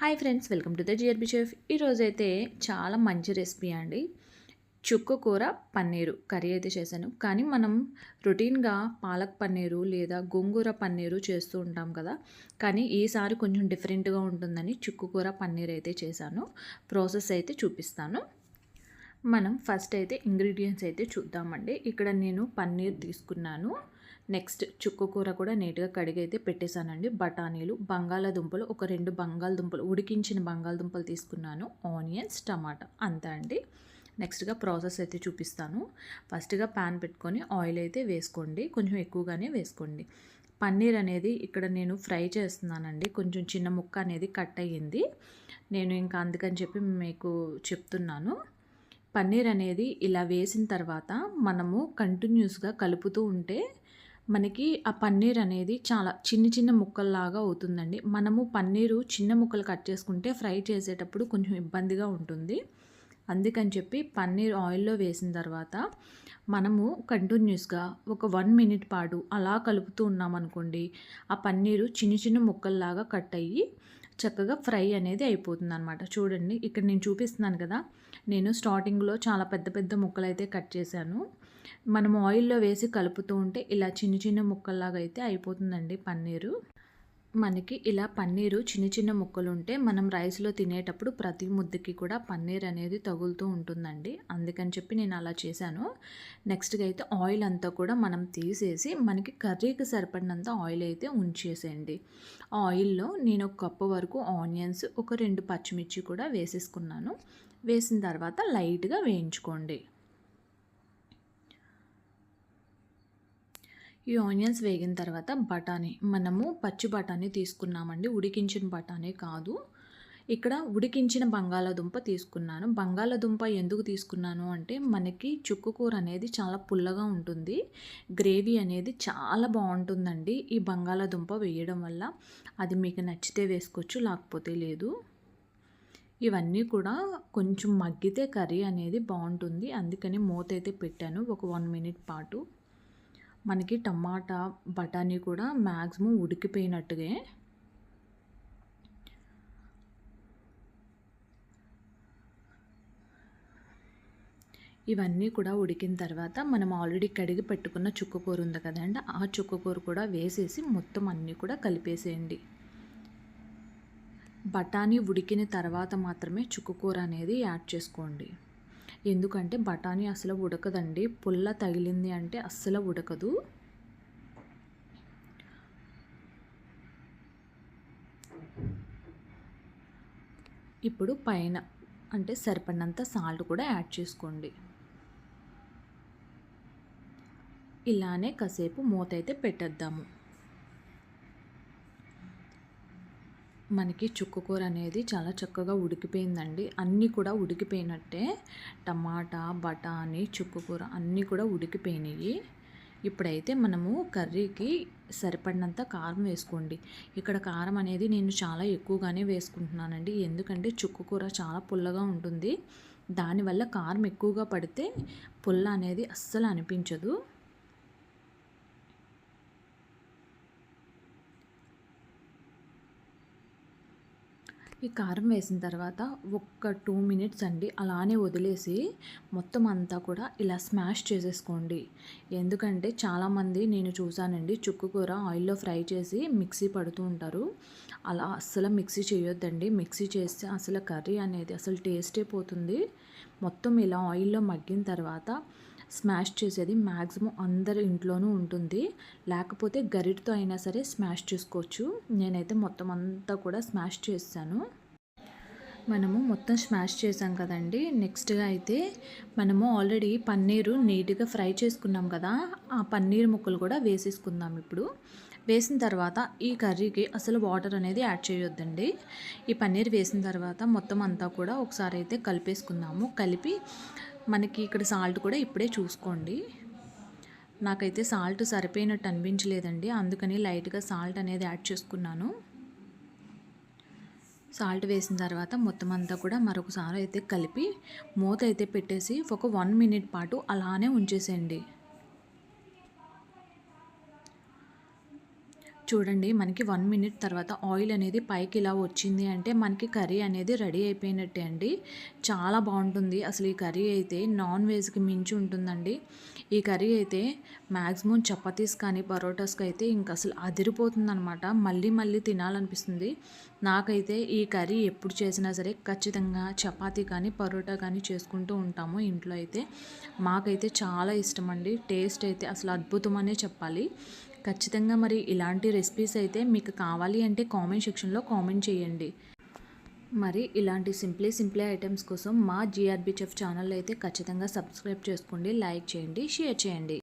Hi friends welcome to the G R B chef ఈరోజు అయితే చాలా మంచి రెసిపీ అండి. చుక్క కూర పన్నీరు కర్రీ అయితే చేశాను. కానీ మనం రొటీన్గా పాలక్ పన్నీరు లేదా గోంగూర పన్నీరు చేస్తూ ఉంటాం కదా. కానీ ఈసారి కొంచెం డిఫరెంట్గా ఉంటుందని చుక్కు కూర పన్నీర్ అయితే చేశాను. ప్రాసెస్ అయితే చూపిస్తాను. మనం ఫస్ట్ అయితే ఇంగ్రీడియంట్స్ అయితే చూద్దామండి. ఇక్కడ నేను పన్నీర్ తీసుకున్నాను. నెక్స్ట్ చుక్కకూర కూడా నీట్గా కడిగి అయితే పెట్టేశానండి. బఠానీలు బంగాళాదుంపలు ఒక రెండు బంగాళదుంపలు ఉడికించిన బంగాళదుంపలు తీసుకున్నాను. ఆనియన్స్ టమాటా అంతా అండి. నెక్స్ట్గా ప్రాసెస్ అయితే చూపిస్తాను. ఫస్ట్గా ప్యాన్ పెట్టుకొని ఆయిల్ అయితే వేసుకోండి. కొంచెం ఎక్కువగానే వేసుకోండి. పన్నీర్ అనేది ఇక్కడ నేను ఫ్రై చేస్తున్నానండి. కొంచెం చిన్న ముక్క అనేది కట్ అయ్యింది. నేను ఇంకా అందుకని చెప్పి మీకు చెప్తున్నాను. పన్నీర్ అనేది ఇలా వేసిన తర్వాత మనము కంటిన్యూస్గా కలుపుతూ ఉంటే మనకి ఆ పన్నీర్ అనేది చాలా చిన్న చిన్న ముక్కల్లాగా అవుతుందండి. మనము పన్నీరు చిన్న ముక్కలు కట్ చేసుకుంటే ఫ్రై చేసేటప్పుడు కొంచెం ఇబ్బందిగా ఉంటుంది. అందుకని చెప్పి పన్నీర్ ఆయిల్లో వేసిన తర్వాత మనము కంటిన్యూస్గా ఒక వన్ మినిట్ పాటు అలా కలుపుతూ ఉన్నామనుకోండి ఆ పన్నీరు చిన్న చిన్న ముక్కల్లాగా కట్ అయ్యి చక్కగా ఫ్రై అనేది అయిపోతుంది అనమాట చూడండి ఇక్కడ నేను చూపిస్తున్నాను కదా నేను స్టార్టింగ్లో చాలా పెద్ద పెద్ద ముక్కలు అయితే కట్ చేశాను. మనం ఆయిల్లో వేసి కలుపుతూ ఉంటే ఇలా చిన్న చిన్న ముక్కల్లాగా అయితే అయిపోతుందండి పన్నీరు. మనకి ఇలా పన్నీరు చిన్న చిన్న ముక్కలు ఉంటే మనం రైస్లో తినేటప్పుడు ప్రతి ముద్దకి కూడా పన్నీర్ అనేది తగులుతూ ఉంటుందండి. అందుకని చెప్పి నేను అలా చేశాను. నెక్స్ట్గా అయితే ఆయిల్ అంతా కూడా మనం తీసేసి మనకి కర్రీకి సరిపడినంత ఆయిల్ అయితే ఉంచేసేయండి. ఆయిల్లో నేను ఒక కప్పు వరకు ఆనియన్స్ ఒక రెండు పచ్చిమిర్చి కూడా వేసేసుకున్నాను. వేసిన తర్వాత లైట్గా వేయించుకోండి. ఈ ఆనియన్స్ వేగిన తర్వాత బఠానీ మనము పచ్చి బఠానీ తీసుకున్నామండి. ఉడికించిన బఠానీ కాదు. ఇక్కడ ఉడికించిన బంగాళాదుంప తీసుకున్నాను. బంగాళాదుంప ఎందుకు తీసుకున్నాను అంటే మనకి చుక్కు కూర అనేది చాలా పుల్లగా ఉంటుంది. గ్రేవీ అనేది చాలా బాగుంటుందండి ఈ బంగాళాదుంప వేయడం వల్ల. అది మీకు నచ్చితే వేసుకోవచ్చు లేకపోతే లేదు. ఇవన్నీ కూడా కొంచెం మగ్గితే కర్రీ అనేది బాగుంటుంది. అందుకని మూత అయితే పెట్టాను ఒక వన్ మినిట్ పాటు. మనకి టమాటా బఠానీ కూడా మ్యాక్సిమం ఉడికిపోయినట్టుగా. ఇవన్నీ కూడా ఉడికిన తర్వాత మనం ఆల్రెడీ కడిగి పెట్టుకున్న చుక్కకూర ఉంది కదండి ఆ చుక్కకూర కూడా వేసేసి మొత్తం అన్నీ కూడా కలిపేసేయండి. బఠానీ ఉడికిన తర్వాత మాత్రమే చుక్కకూర అనేది యాడ్ చేసుకోండి. ఎందుకంటే బఠానీ అసలు ఉడకదండి. పుల్ల తగిలింది అంటే అస్సలు ఉడకదు. ఇప్పుడు పైన అంటే సరిపడినంత సాల్ట్ కూడా యాడ్ చేసుకోండి. ఇలానే కాసేపు మూత అయితే పెట్టేద్దాము. మనకి చుక్కకూర అనేది చాలా చక్కగా ఉడికిపోయిందండి. అన్నీ కూడా ఉడికిపోయినట్టే. టమాటా బఠానీ చుక్కకూర అన్నీ కూడా ఉడికిపోయినాయి. ఇప్పుడైతే మనము కర్రీకి సరిపడినంత కారం వేసుకోండి. ఇక్కడ కారం అనేది నేను చాలా ఎక్కువగానే వేసుకుంటున్నానండి. ఎందుకంటే చుక్కకూర చాలా పుల్లగా ఉంటుంది. దానివల్ల కారం ఎక్కువగా పడితే పుల్ల అనేది అస్సలు అనిపించదు. ఈ కారం వేసిన తర్వాత ఒక్క టూ మినిట్స్ అండి అలానే వదిలేసి మొత్తం అంతా కూడా ఇలా స్మాష్ చేసేసుకోండి. ఎందుకంటే చాలామంది నేను చూసానండి చుక్కు కూర ఆయిల్లో ఫ్రై చేసి మిక్సీ పడుతూ ఉంటారు. అలా అస్సలు మిక్సీ చేయొద్దండి. మిక్సీ చేస్తే అసలు కర్రీ అనేది అసలు టేస్టే పోతుంది. మొత్తం ఇలా ఆయిల్లో మగ్గిన తర్వాత స్మాష్ చేసేది మ్యాక్సిమం అందరి ఇంట్లోనూ ఉంటుంది. లేకపోతే గరిటతో అయినా సరే స్మాష్ చేసుకోవచ్చు. నేనైతే మొత్తం అంతా కూడా స్మాష్ చేస్తాను. మనము మొత్తం స్మాష్ చేసాం కదండి. నెక్స్ట్గా అయితే మనము ఆల్రెడీ పన్నీరు నీట్గా ఫ్రై చేసుకున్నాం కదా. ఆ పన్నీర్ ముక్కలు కూడా వేసేసుకుందాం ఇప్పుడు. వేసిన తర్వాత ఈ కర్రీకి అసలు వాటర్ అనేది యాడ్ చేయొద్దండి. ఈ పన్నీర్ వేసిన తర్వాత మొత్తం అంతా కూడా ఒకసారి అయితే కలిపేసుకుందాము. కలిపి మనకి ఇక్కడ సాల్ట్ కూడా ఇప్పుడే చూసుకోండి. నాకైతే సాల్ట్ సరిపోయినట్టు అనిపించలేదండి. అందుకని లైట్గా సాల్ట్ అనేది యాడ్ చేసుకున్నాను. సాల్ట్ వేసిన తర్వాత మొత్తం అంతా కూడా మరొకసారి అయితే కలిపి మూత అయితే పెట్టేసి ఒక వన్ మినిట్ పాటు అలానే ఉంచేసేయండి. చూడండి మనకి వన్ మినిట్ తర్వాత ఆయిల్ అనేది పైకి ఇలా వచ్చింది అంటే మనకి కర్రీ అనేది రెడీ అయిపోయినట్టే అండి. చాలా బాగుంటుంది. అసలు ఈ కర్రీ అయితే నాన్ వెజ్కి మించి ఉంటుందండి. ఈ కర్రీ అయితే మ్యాక్సిమం చపాతీస్ కానీ పరోటాస్కి అయితే ఇంకా అసలు అదిరిపోతుంది అనమాట మళ్ళీ మళ్ళీ తినాలనిపిస్తుంది. నాకైతే ఈ కర్రీ ఎప్పుడు చేసినా సరే ఖచ్చితంగా చపాతీ కానీ పరోటా కానీ చేసుకుంటూ ఉంటాము ఇంట్లో అయితే. మాకైతే చాలా ఇష్టం అండి. టేస్ట్ అయితే అసలు అద్భుతం చెప్పాలి. ఖచ్చితంగా మరి ఇలాంటి రెసిపీస్ అయితే మీకు కావాలి అంటే కామెంట్ సెక్షన్లో కామెంట్ చేయండి. మరి ఇలాంటి సింప్లీ సింప్లీ ఐటమ్స్ కోసం మా జిఆర్బి చెఫ్ ఛానల్ అయితే ఖచ్చితంగా సబ్స్క్రైబ్ చేసుకోండి లైక్ చేయండి షేర్ చేయండి.